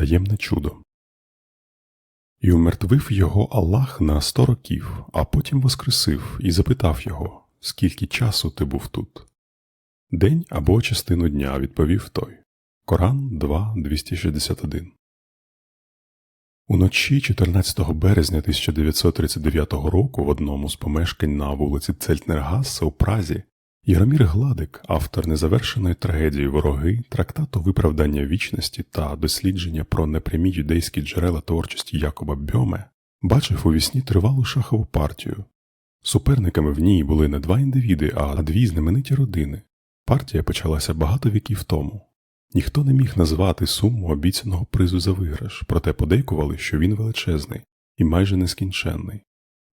таємне чудо. І умертвив його Аллах на сто років, а потім воскресив і запитав його, скільки часу ти був тут. День або частину дня, відповів той. Коран 2.261 Уночі 14 березня 1939 року в одному з помешкань на вулиці Цельтнергаса у Празі Яромір Гладик, автор незавершеної трагедії вороги, трактату виправдання вічності та дослідження про непрямі юдейські джерела творчості Якоба Бьоме, бачив у вісні тривалу шахову партію. Суперниками в ній були не два індивіди, а дві знамениті родини. Партія почалася багато віків тому. Ніхто не міг назвати суму обіцяного призу за виграш, проте подейкували, що він величезний і майже нескінченний.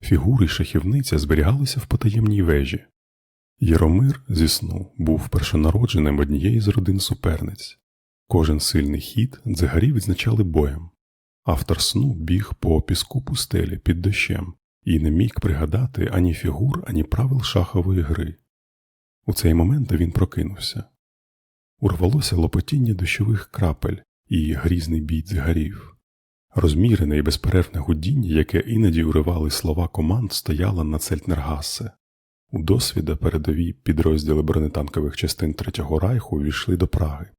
Фігури шахівниця зберігалися в потаємній вежі. Єромир зі сну був першонародженим однієї з родин суперниць. Кожен сильний хід дзигарі відзначали боєм. Автор сну біг по піску пустелі під дощем і не міг пригадати ані фігур, ані правил шахової гри. У цей момент він прокинувся. Урвалося лопотіння дощових крапель і грізний бій дзигарів. Розмірене і безперервне гудіння, яке іноді уривали слова команд, стояло на Цельтнергасе. У досвіда передові підрозділи бронетанкових частин Третього Райху увійшли до Праги.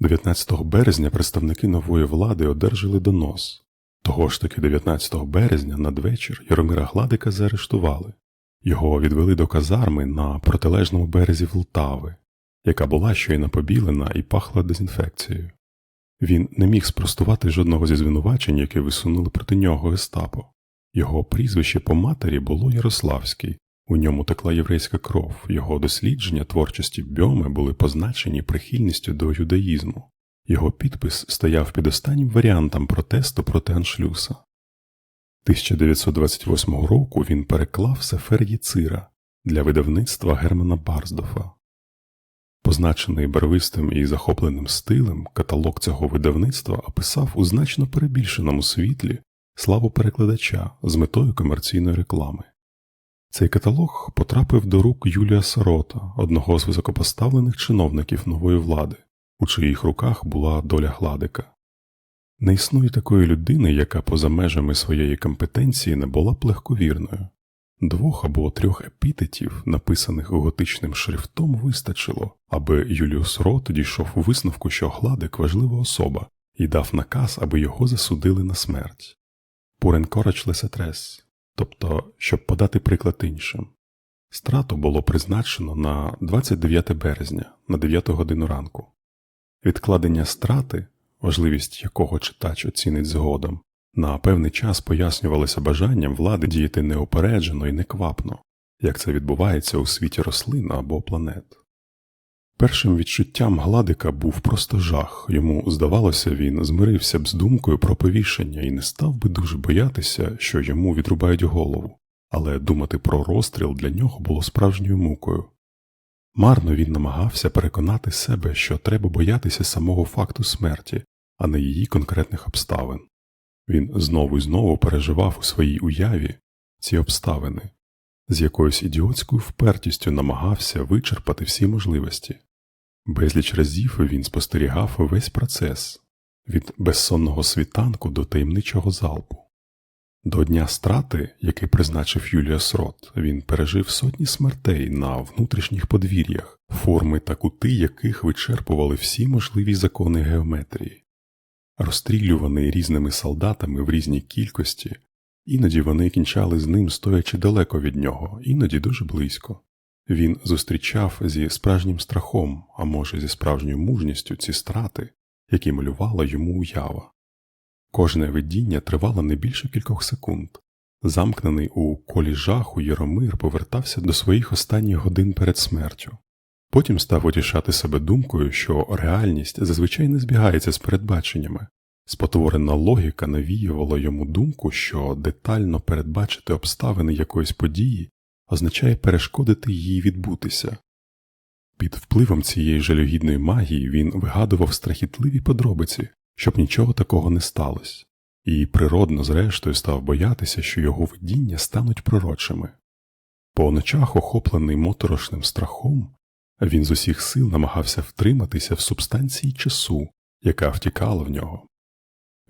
19 березня представники нової влади одержали донос. Того ж таки 19 березня надвечір Яромира Гладика заарештували. Його відвели до казарми на протилежному березі Влтави, яка була щойно побілена і пахла дезінфекцією. Він не міг спростувати жодного зі звинувачень, які висунули проти нього гестапо. Його прізвище по матері було Ярославський, у ньому текла єврейська кров, його дослідження творчості Бьоми були позначені прихильністю до юдаїзму. Його підпис стояв під останнім варіантом протесту проти Аншлюса. 1928 року він переклав Сефер Єцира для видавництва Германа Барздофа. Позначений барвистим і захопленим стилем, каталог цього видавництва описав у значно перебільшеному світлі славу перекладача з метою комерційної реклами. Цей каталог потрапив до рук Юлія Сорота, одного з високопоставлених чиновників нової влади, у чиїх руках була доля гладика. Не існує такої людини, яка поза межами своєї компетенції не була б легковірною. Двох або трьох епітетів, написаних готичним шрифтом, вистачило, аби Юліус Рот дійшов у висновку, що гладик важлива особа, і дав наказ, аби його засудили на смерть. Пуренкорач лесетрес, тобто, щоб подати приклад іншим. Страту було призначено на 29 березня на 9 годину ранку. Відкладення страти, важливість якого читач оцінить згодом, на певний час пояснювалося бажанням влади діяти неопереджено і неквапно, як це відбувається у світі рослин або планет. Першим відчуттям гладика був просто жах, йому здавалося, він змирився б з думкою про повішення і не став би дуже боятися, що йому відрубають голову, але думати про розстріл для нього було справжньою мукою. Марно він намагався переконати себе, що треба боятися самого факту смерті, а не її конкретних обставин. Він знову і знову переживав у своїй уяві ці обставини, з якоюсь ідіотською впертістю намагався вичерпати всі можливості. Безліч разів він спостерігав весь процес від безсонного світанку до таємничого залпу. До дня страти, який призначив Юліас Рот, він пережив сотні смертей на внутрішніх подвір'ях, форми та кути яких вичерпували всі можливі закони геометрії. Розстрілюваний різними солдатами в різній кількості, іноді вони кінчали з ним, стоячи далеко від нього, іноді дуже близько. Він зустрічав зі справжнім страхом, а може, зі справжньою мужністю ці страти, які малювала йому уява. Кожне видіння тривало не більше кількох секунд. Замкнений у колі жаху Єромир повертався до своїх останніх годин перед смертю. Потім став утішати себе думкою, що реальність зазвичай не збігається з передбаченнями. Спотворена логіка навіювала йому думку, що детально передбачити обставини якоїсь події означає перешкодити їй відбутися. Під впливом цієї жалюгідної магії він вигадував страхітливі подробиці, щоб нічого такого не сталося, і природно, зрештою, став боятися, що його видіння стануть пророчими. По ночах, охоплений моторошним страхом, він з усіх сил намагався втриматися в субстанції часу, яка втікала в нього.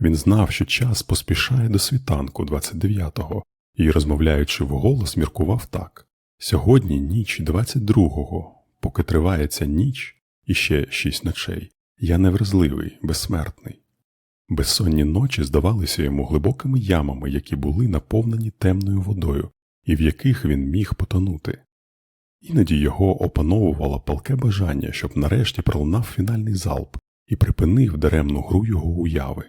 Він знав, що час поспішає до світанку 29-го і, розмовляючи вголос, міркував так сьогодні ніч 22-го, поки триває ця ніч і ще шість ночей, я невразливий, безсмертний. Безсонні ночі здавалися йому глибокими ямами, які були наповнені темною водою, і в яких він міг потонути. Іноді його опановувало палке бажання, щоб нарешті пролунав фінальний залп і припинив даремну гру його уяви.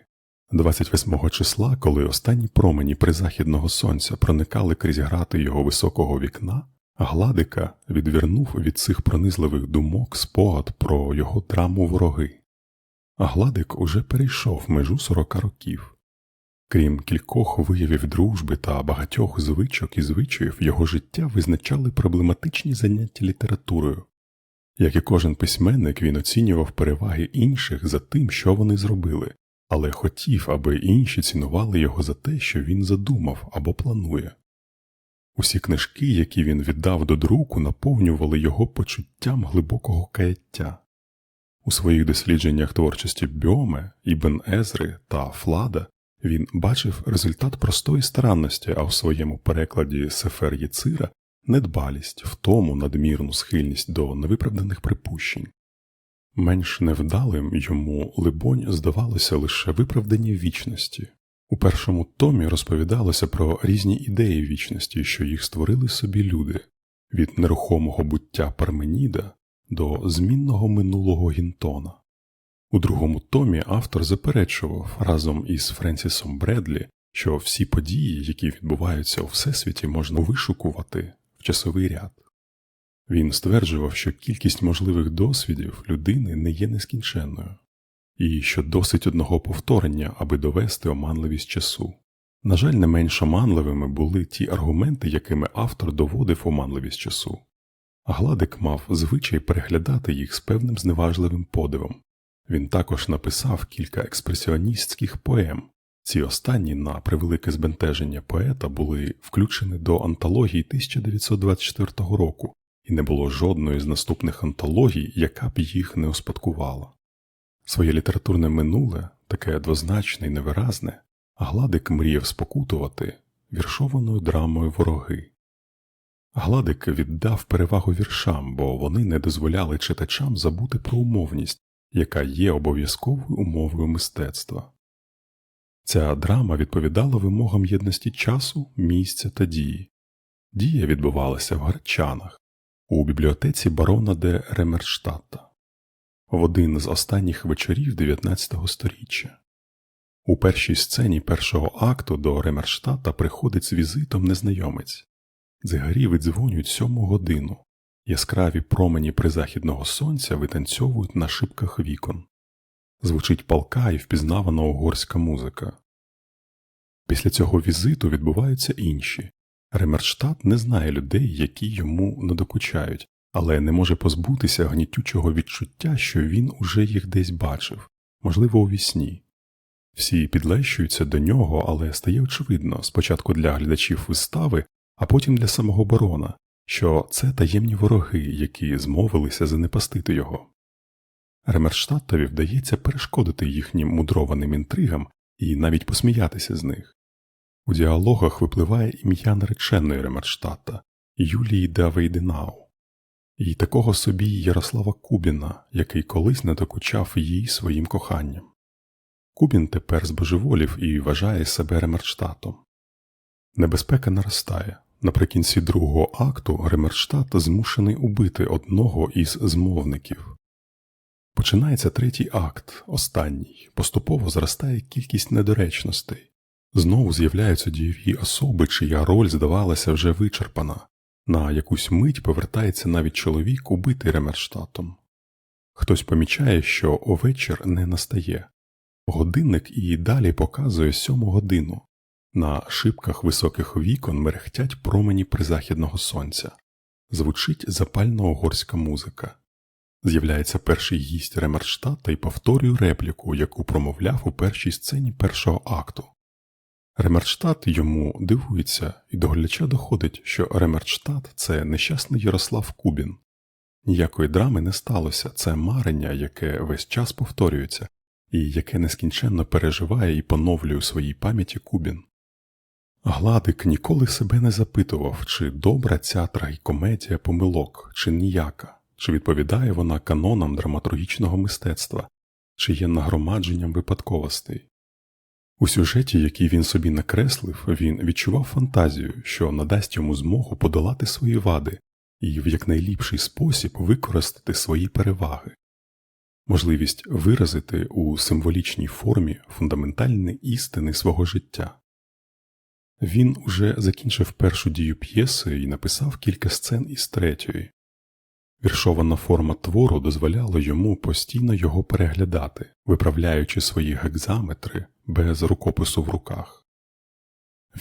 28 числа, коли останні промені призахідного сонця проникали крізь грати його високого вікна, Гладика відвернув від цих пронизливих думок спогад про його драму вороги. Гладик уже перейшов межу сорока років. Крім кількох виявів дружби та багатьох звичок і звичаїв, його життя визначали проблематичні заняття літературою. Як і кожен письменник, він оцінював переваги інших за тим, що вони зробили, але хотів, аби інші цінували його за те, що він задумав або планує. Усі книжки, які він віддав до друку, наповнювали його почуттям глибокого каяття. У своїх дослідженнях творчості Бьоме, Ібн Езри та Флада він бачив результат простої старанності, а в своєму перекладі Сефер Єцира недбалість, втому надмірну схильність до невиправданих припущень. Менш невдалим йому, либонь, здавалося лише виправдання вічності. У першому томі розповідалося про різні ідеї вічності, що їх створили собі люди від нерухомого буття Парменіда до змінного минулого Гінтона. У другому томі автор заперечував разом із Френсісом Бредлі, що всі події, які відбуваються у всесвіті, можна вишукувати в часовий ряд. Він стверджував, що кількість можливих досвідів людини не є нескінченною, і що досить одного повторення, аби довести оманливість часу. На жаль, не менш оманливими були ті аргументи, якими автор доводив оманливість часу. Гладик мав звичай переглядати їх з певним зневажливим подивом. Він також написав кілька експресіоністських поем. Ці останні, на превелике збентеження поета, були включені до антології 1924 року, і не було жодної з наступних антологій, яка б їх не успадкувала. Своє літературне минуле, таке двозначне і невиразне, Гладик мріяв спокутувати віршованою драмою вороги. Гладик віддав перевагу віршам, бо вони не дозволяли читачам забути про умовність, яка є обов'язковою умовою мистецтва. Ця драма відповідала вимогам єдності часу, місця та дії. Дія відбувалася в Гарчанах, у бібліотеці барона де Ремерштата в один з останніх вечорів 19 століття. У першій сцені першого акту до Ремерштата приходить з візитом незнайомець. Дзигарі видзвонюють сьому годину. Яскраві промені призахідного сонця витанцьовують на шибках вікон. Звучить палка і впізнавана угорська музика. Після цього візиту відбуваються інші. Ремерштат не знає людей, які йому надокучають, але не може позбутися гнітючого відчуття, що він уже їх десь бачив, можливо, у вісні. Всі підлещуються до нього, але стає очевидно спочатку для глядачів вистави, а потім для самого барона, що це таємні вороги, які змовилися занепастити його. Ремерштаттові вдається перешкодити їхнім мудрованим інтригам і навіть посміятися з них. У діалогах випливає ім'я нареченої Ремерштата Юлії Давейденау і такого собі Ярослава Кубіна, який колись надокучав їй своїм коханням. Кубін тепер збожеволів і вважає себе Ремерштатом. Небезпека наростає. Наприкінці другого акту Ремерштат змушений убити одного із змовників. Починається третій акт, останній, поступово зростає кількість недоречностей. Знову з'являються дієві особи, чия роль здавалася вже вичерпана, на якусь мить повертається навіть чоловік, убитий Ремерштатом. Хтось помічає, що овечір не настає. Годинник і далі показує сьому годину. На шибках високих вікон мерехтять промені призахідного сонця. Звучить запальна угорська музика. З'являється перший гість Ремерштата і повторює репліку, яку промовляв у першій сцені першого акту. Ремерштат йому дивується, і до глядача доходить, що Ремерштат це нещасний Ярослав Кубін. Ніякої драми не сталося, це марення, яке весь час повторюється, і яке нескінченно переживає і поновлює у своїй пам'яті Кубін. Гладик ніколи себе не запитував, чи добра ця трагікомедія помилок, чи ніяка, чи відповідає вона канонам драматургічного мистецтва, чи є нагромадженням випадковостей. У сюжеті, який він собі накреслив, він відчував фантазію, що надасть йому змогу подолати свої вади і в якнайліпший спосіб використати свої переваги, можливість виразити у символічній формі фундаментальні істини свого життя. Він уже закінчив першу дію п'єси і написав кілька сцен із третьої. Віршована форма твору дозволяла йому постійно його переглядати, виправляючи свої гекзаметри без рукопису в руках.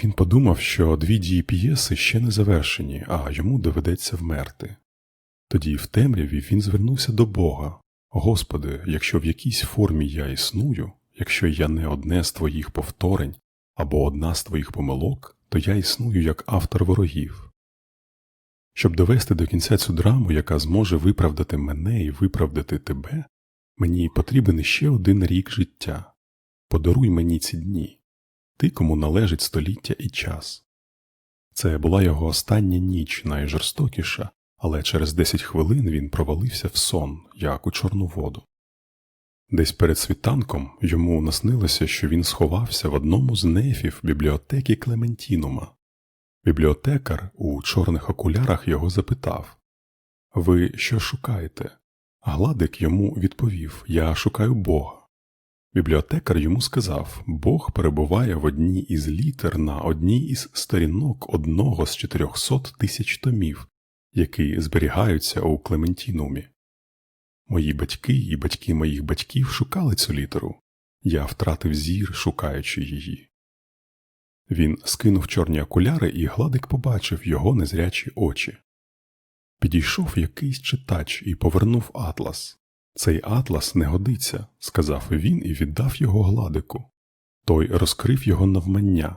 Він подумав, що дві дії п'єси ще не завершені, а йому доведеться вмерти. Тоді в темряві він звернувся до Бога Господи, якщо в якійсь формі я існую, якщо я не одне з твоїх повторень або одна з твоїх помилок, то я існую як автор ворогів. Щоб довести до кінця цю драму, яка зможе виправдати мене і виправдати тебе, мені потрібен ще один рік життя. Подаруй мені ці дні, ти, кому належить століття і час. Це була його остання ніч, найжорстокіша, але через десять хвилин він провалився в сон, як у чорну воду. Десь перед світанком йому наснилося, що він сховався в одному з нефів бібліотеки Клементінума. Бібліотекар у чорних окулярах його запитав Ви що шукаєте? Гладик йому відповів Я шукаю Бога. Бібліотекар йому сказав Бог перебуває в одній із літер на одній із сторінок одного з 400 тисяч томів, які зберігаються у Клементінумі. Мої батьки і батьки моїх батьків шукали цю літеру. Я втратив зір, шукаючи її. Він скинув чорні окуляри, і гладик побачив його незрячі очі. Підійшов якийсь читач і повернув атлас. Цей атлас не годиться, сказав він і віддав його гладику. Той розкрив його навмання,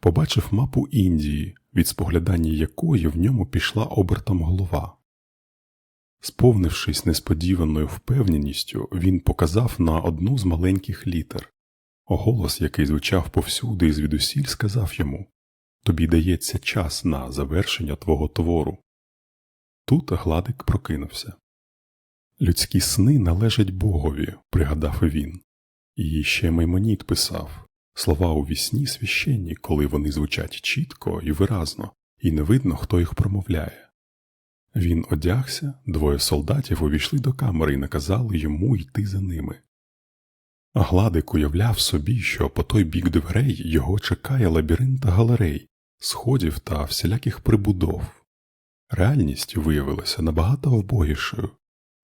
побачив мапу Індії, від споглядання якої в ньому пішла обертом голова. Сповнившись несподіваною впевненістю, він показав на одну з маленьких літер. Голос, який звучав повсюди і звідусіль, сказав йому Тобі дається час на завершення твого твору. Тут гладик прокинувся. Людські сни належать Богові, пригадав він, і ще Маймоніт писав слова у вісні священні, коли вони звучать чітко і виразно, і не видно, хто їх промовляє. Він одягся, двоє солдатів увійшли до камери і наказали йому йти за ними. Гладик уявляв собі, що по той бік дверей його чекає лабіринт галерей, сходів та всіляких прибудов. Реальність виявилася набагато вбогішою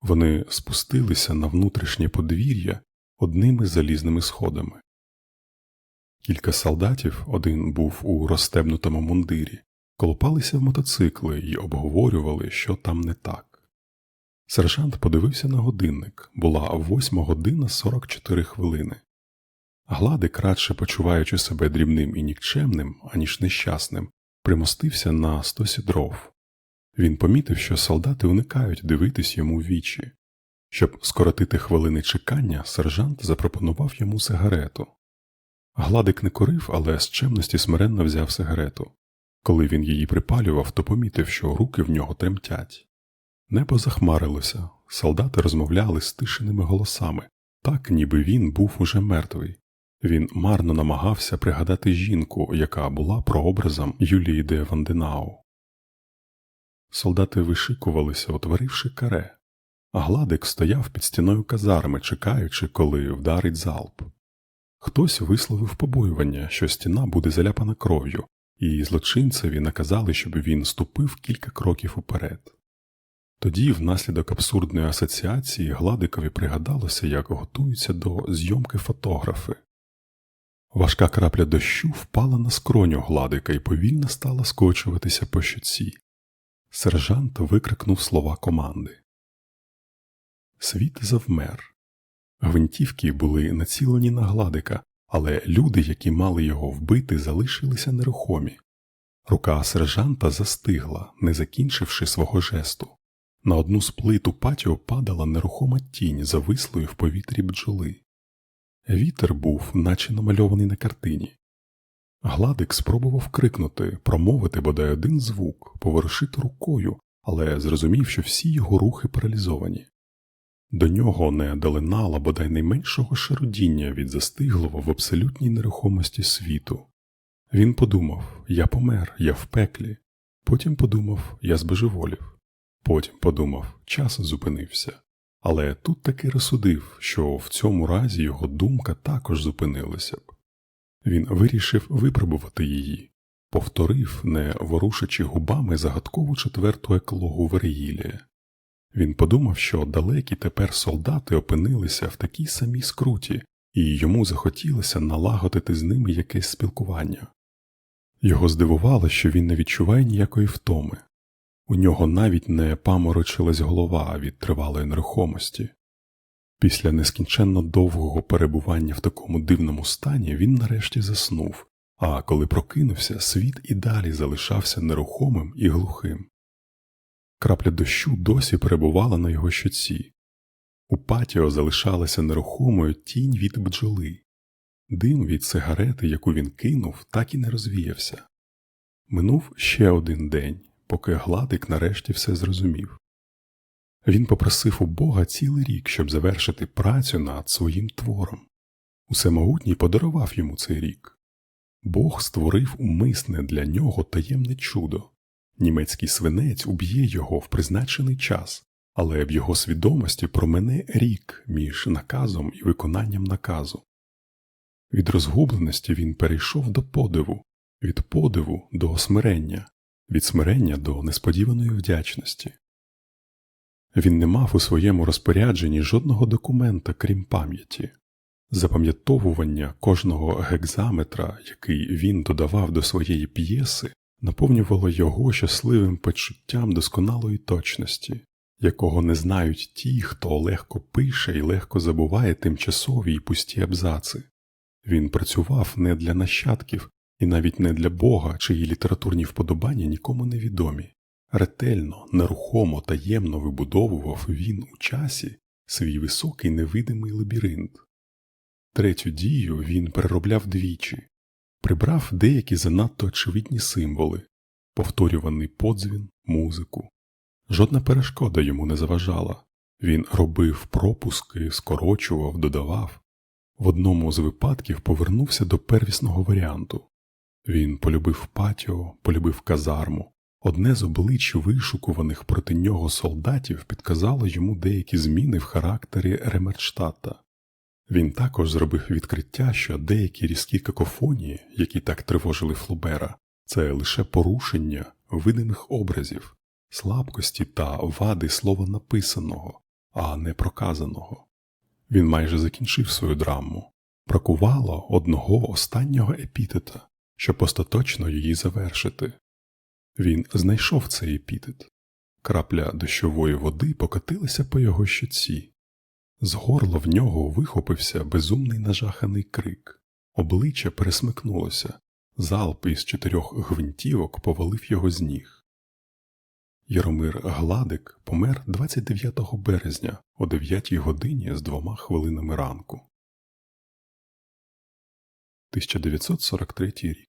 вони спустилися на внутрішнє подвір'я одними залізними сходами. Кілька солдатів, один був у розстебнутому мундирі, колопалися в мотоцикли і обговорювали, що там не так. Сержант подивився на годинник була восьма година 44 хвилини. Гладик, радше почуваючи себе дрібним і нікчемним, аніж нещасним, примостився на стосі дров. Він помітив, що солдати уникають дивитись йому в вічі. Щоб скоротити хвилини чекання, сержант запропонував йому сигарету. Гладик не курив, але з чемності смиренно взяв сигарету. Коли він її припалював, то помітив, що руки в нього тремтять. Небо захмарилося, солдати розмовляли стишеними голосами, так ніби він був уже мертвий. Він марно намагався пригадати жінку, яка була прообразом Юлії де Ванденау. Солдати вишикувалися, утворивши каре, а гладик стояв під стіною казарми, чекаючи, коли вдарить залп. Хтось висловив побоювання, що стіна буде заляпана кров'ю, і злочинцеві наказали, щоб він ступив кілька кроків уперед. Тоді, внаслідок абсурдної асоціації, Гладикові пригадалося, як готуються до зйомки фотографи. Важка крапля дощу впала на скроню гладика і повільно стала скочуватися по щоці. Сержант викрикнув слова команди. Світ завмер. Гвинтівки були націлені на гладика, але люди, які мали його вбити, залишилися нерухомі. Рука сержанта застигла, не закінчивши свого жесту. На одну з плит у патіо падала нерухома тінь завислої в повітрі бджоли. Вітер був, наче намальований на картині. Гладик спробував крикнути, промовити бодай один звук, поворушити рукою, але зрозумів, що всі його рухи паралізовані. До нього не долинало бодай найменшого шарудіння від застиглого в абсолютній нерухомості світу. Він подумав я помер, я в пеклі. Потім подумав я збожеволів. Потім подумав час зупинився. Але тут таки розсудив, що в цьому разі його думка також зупинилася б. Він вирішив випробувати її, повторив, не ворушачи губами загадкову четверту еклогу Вергілія. Він подумав, що далекі тепер солдати опинилися в такій самій скруті, і йому захотілося налагодити з ними якесь спілкування. Його здивувало, що він не відчуває ніякої втоми. У нього навіть не паморочилась голова від тривалої нерухомості. Після нескінченно довгого перебування в такому дивному стані він нарешті заснув, а коли прокинувся, світ і далі залишався нерухомим і глухим. Крапля дощу досі перебувала на його щоці. У патіо залишалася нерухомою тінь від бджоли. Дим від сигарети, яку він кинув, так і не розвіявся. Минув ще один день, поки гладик нарешті все зрозумів. Він попросив у Бога цілий рік, щоб завершити працю над своїм твором. Усемогутній подарував йому цей рік. Бог створив умисне для нього таємне чудо. Німецький свинець уб'є його в призначений час, але в його свідомості промене рік між наказом і виконанням наказу. Від розгубленості він перейшов до подиву, від подиву до смирення, від смирення до несподіваної вдячності. Він не мав у своєму розпорядженні жодного документа, крім пам'яті. Запам'ятовування кожного гекзаметра, який він додавав до своєї п'єси, наповнювало його щасливим почуттям досконалої точності, якого не знають ті, хто легко пише і легко забуває тимчасові й пусті абзаци. Він працював не для нащадків і навіть не для Бога, чиї літературні вподобання нікому не відомі. Ретельно, нерухомо, таємно вибудовував він у часі свій високий невидимий лабіринт. Третю дію він переробляв двічі, прибрав деякі занадто очевидні символи, повторюваний подзвін, музику. Жодна перешкода йому не заважала. Він робив пропуски, скорочував, додавав. В одному з випадків повернувся до первісного варіанту. Він полюбив патіо, полюбив казарму. Одне з облич вишукуваних проти нього солдатів підказало йому деякі зміни в характері Ремерштата. Він також зробив відкриття, що деякі різкі какофонії, які так тривожили Флубера, це лише порушення видимих образів, слабкості та вади слова написаного, а не проказаного. Він майже закінчив свою драму, бракувало одного останнього епітета, щоб остаточно її завершити. Він знайшов цей епітет. Крапля дощової води покотилася по його щоці. З горла в нього вихопився безумний нажаханий крик, обличчя пересмикнулося, залп із чотирьох гвинтівок повалив його з ніг. Яромир Гладик помер 29 березня о 9 годині з двома хвилинами ранку. 1943 рік